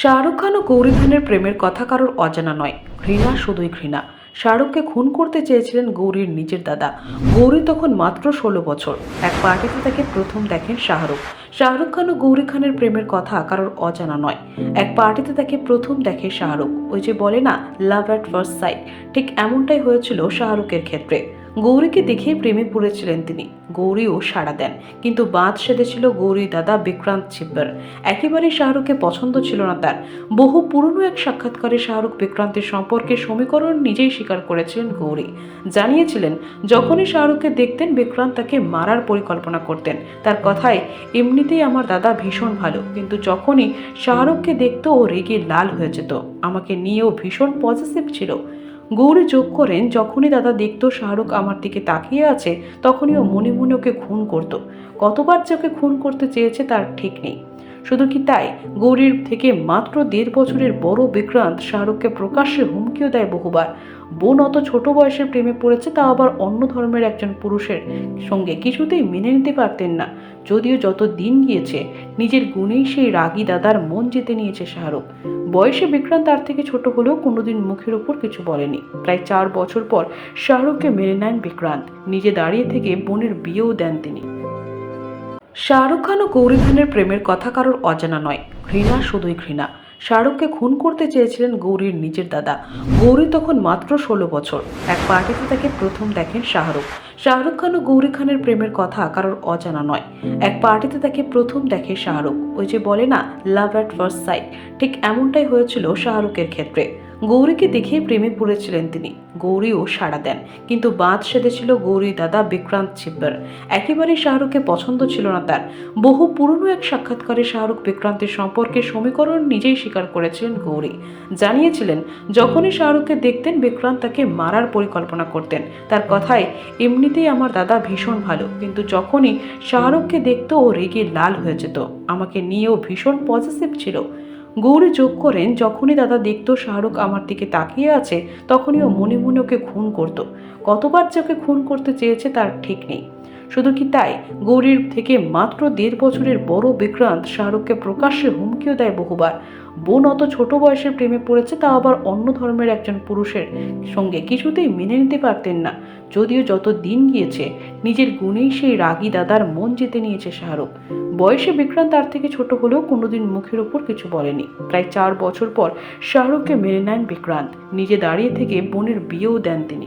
শাহরুখ খান ও গৌরী খানের প্রেমের কথা কারোর অজানা নয়। ঘৃণা শুধুই ঘৃণা। শাহরুখকে খুন করতে চেয়েছিলেন গৌরীর নিজের দাদা। গৌরী তখন মাত্র ষোলো বছর। এক পার্টিতে তাকে প্রথম দেখেন শাহরুখ। শাহরুখ খান ও গৌরী খানের প্রেমের কথা কারোর অজানা নয়। এক পার্টিতে তাকে প্রথম দেখে শাহরুখ। ওই যে বলে না লাভ অ্যাট ফার্স্ট সাইট ঠিক এমনটাই হয়েছিল শাহরুখের ক্ষেত্রে। গৌরীকে দেখে প্রেমে পড়েছিলেন তিনি। গৌরীও সাড়া দেন। কিন্তু বাঁধ সেধেছিল গৌরী দাদা বিক্রান্ত ছিব্বার। একেবারেই শাহরুখকে পছন্দ ছিল না তার। বহু পুরনো এক সাক্ষাৎকারে শাহরুখ বিক্রান্তের সম্পর্কে সমীকরণ নিজেই স্বীকার করেছিলেন গৌরী। জানিয়েছিলেন, যখনই শাহরুখকে দেখতেন, বিক্রান্ত তাকে মারার পরিকল্পনা করতেন। তার কথায়, এমনিতেই আমার দাদা ভীষণ ভালো, কিন্তু যখনই শাহরুখকে দেখতো, ও রেগে লাল হয়ে যেত। আমাকে নিয়েও ভীষণ পজিটিভ ছিল। গৌরী যোগ করেন, যখনই দাদা দেখত শাহরুখ আমার দিকে তাকিয়ে আছে, তখনই ও মনে মনে ওকে খুন করত। কতবার যে ওকে খুন করতে চেয়েছে তার ঠিক নেই। শুধু কি তাই? গৌরীর থেকে মাত্র দেড় বছরের বড় বিক্রান্ত শাহরুখকে প্রকাশ্যে হুমকিও দেয় বহুবার। বোন অত ছোট বয়সে প্রেমে পড়েছে, তা আবার অন্য ধর্মের একজন পুরুষের সঙ্গে কিছুতেই মেনে নিতে পারতেন না। যদিও যত দিন গিয়েছে, নিজের গুণেই সেই রাগী দাদার মন জিতে নিয়েছে শাহরুখ। বয়সে বিক্রান্ত তার থেকে ছোট হলেও কোনোদিন মুখের ওপর কিছু বলেনি। প্রায় চার বছর পর শাহরুখকে মেনে নেন বিক্রান্ত। নিজে দাঁড়িয়ে থেকে বোনের বিয়েও দেন তিনি। শাহরুখ খান ও গৌরী খানের প্রেমের কথা কারোর অজানা নয়। ঘৃণা শুধুই ঘৃণা। শাহরুখকে খুন করতে চেয়েছিলেন গৌরীর নিজের দাদা। গৌরী তখন মাত্র ষোলো বছর। এক পার্টিতে তাকে প্রথম দেখেন শাহরুখ। শাহরুখ খান ও গৌরী খানের প্রেমের কথা কারোর অজানা নয়। এক পার্টিতে তাকে প্রথম দেখে শাহরুখ। ওই যে বলে না লাভ অ্যাট ফার্স্ট সাইট ঠিক এমনটাই হয়েছিল শাহরুখের ক্ষেত্রে। গৌরীকে দেখেই প্রেমে পড়েছিলেন তিনি। গৌরীও সাড়া দেন। কিন্তু বাঁধ সেধেছিল গৌরী দাদা বিক্রান্ত ছিব্বার। একেবারেই শাহরুখকে পছন্দ ছিল না তার। বহু পুরনো এক সাক্ষাৎকারে শাহরুখ বিক্রান্তের সম্পর্কে সমীকরণ নিজেই স্বীকার করেছিলেন গৌরী। জানিয়েছিলেন, যখনই শাহরুখকে দেখতেন, বিক্রান্ত তাকে মারার পরিকল্পনা করতেন। তার কথায়, এমনিতেই আমার দাদা ভীষণ ভালো, কিন্তু যখনই শাহরুখকে দেখতো, ও রেগে লাল হয়ে যেত। আমাকে নিয়েও ভীষণ পজিটিভ ছিল। গৌরী যোগ করেন, যখনই দাদা দেখত শাহরুখ আমার দিকে তাকিয়ে আছে, তখনই ও মনে মনে ওকে খুন করত। কতবার যে ওকে খুন করতে চেয়েছে তার ঠিক নেই। শুধু কি তাই? গৌরীর থেকে মাত্র দেড় বছরের বড় বিক্রান্ত শাহরুখকে প্রকাশ্যে হুমকিও দেয় বহুবার। বোন অত ছোট বয়সে প্রেমে পড়েছে, তা আবার অন্য ধর্মের একজন পুরুষের সঙ্গে কিছুতেই মেনে নিতে পারতেন না। যদিও যত দিন গিয়েছে, নিজের গুণেই সেই রাগী দাদার মন জিতে নিয়েছে শাহরুখ। বয়সে বিক্রান্ত তার থেকে ছোট হলেও কোনোদিন মুখের ওপর কিছু বলেনি। প্রায় চার বছর পর শাহরুখকে মেনে নেন বিক্রান্ত। নিজে দাঁড়িয়ে থেকে বোনের বিয়েও দেন তিনি।